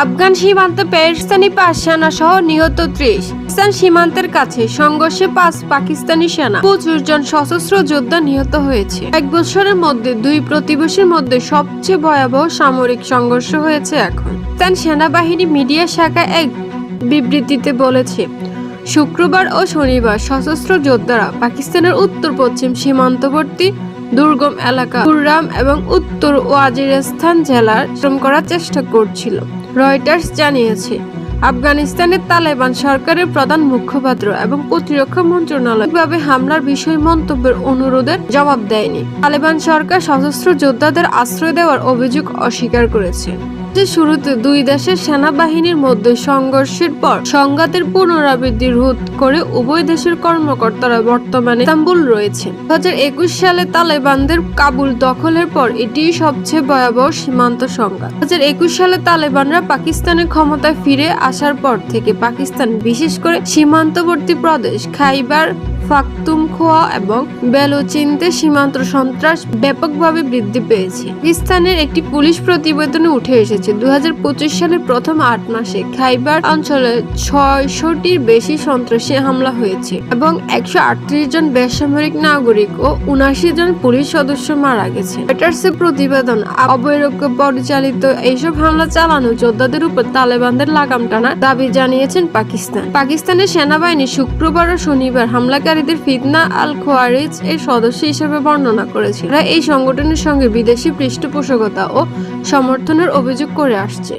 আফগান সীমান্তে পাকিস্তানি পাঁচ সেনা সহ নিহত ত্রিশ। পাকিস্তান সীমান্তের কাছে সংঘর্ষে পাঁচ পাকিস্তানি সেনা, পঁচিশ জন সশস্ত্র যোদ্ধা নিহত হয়েছে। এক বছরের মধ্যে দুই প্রতিবেশীর মধ্যে সবচেয়ে ভয়াবহ সামরিক সংঘর্ষ হয়েছে এখন। পাকিস্তান সেনাবাহিনী মিডিয়া শাখা এক বিবৃতিতে বলেছে, শুক্রবার ও শনিবার সশস্ত্র যোদ্ধারা পাকিস্তানের উত্তর পশ্চিম সীমান্তবর্তী দুর্গম এলাকা কুররাম এবং উত্তর ওয়াজিরিস্তান জেলার শ্রম করার চেষ্টা করছিল। রয়টার্স জানিয়েছে, আফগানিস্তানের তালেবান সরকারের প্রধান মুখপাত্র এবং প্রতিরক্ষা মন্ত্রণালয় হামলার বিষয় মন্তব্যের অনুরোধের জবাব দেয়নি। তালেবান সরকার সশস্ত্র যোদ্ধাদের আশ্রয় দেওয়ার অভিযোগ অস্বীকার করেছে। যে শুরুতে দুই দেশের সেনাবাহিনীর মধ্যে সংঘর্ষের পর সংঘাতের পুনরাবৃত্তি রোধ করে উভয় দেশের কর্মকর্তারা বর্তমানে ইস্তাম্বুল রয়েছে। দু সালে তালেবানদের কাবুল দখলের পর এটি সবচেয়ে ভয়াবহ সীমান্ত সংঘাত। দু সালে তালেবানরা পাকিস্তানের ক্ষমতায় ফিরে আসার পর থেকে পাকিস্তান বিশেষ করে সীমান্তবর্তী প্রদেশ খাইবার ফাকতুমখোয়া এবং বেলোচিনতে সীমান্ত সন্ত্রাস ব্যাপকভাবে বৃদ্ধি পেয়েছে। পাকিস্তানের একটি পুলিশ প্রতিবেদনে উঠে এসেছে দু হাজার পঁচিশ সালের প্রথম আট মাসে খাইবার অঞ্চলে ছয়শটির বেশি সন্ত্রাসী হামলা হয়েছে এবং একশো আটত্রিশ জন বেসামরিক নাগরিক ও উনাশি জন পুলিশ সদস্য মারা গেছে। প্রতিবেদন, অবৈরক্য পরিচালিত এইসব হামলা চালানো যোদ্ধাদের উপর তালেবানদের লাগাম টানার দাবি জানিয়েছেন পাকিস্তান। পাকিস্তানের সেনাবাহিনী শুক্রবার ও শনিবার হামলাকারীদের ফিতনা আল খোয়ারিজ এর সদস্য হিসেবে বর্ণনা করেছিল এই সংগঠনের সঙ্গে বিদেশি পৃষ্ঠপোষকতা ও সমর্থনের অভিযোগ করে আসছে।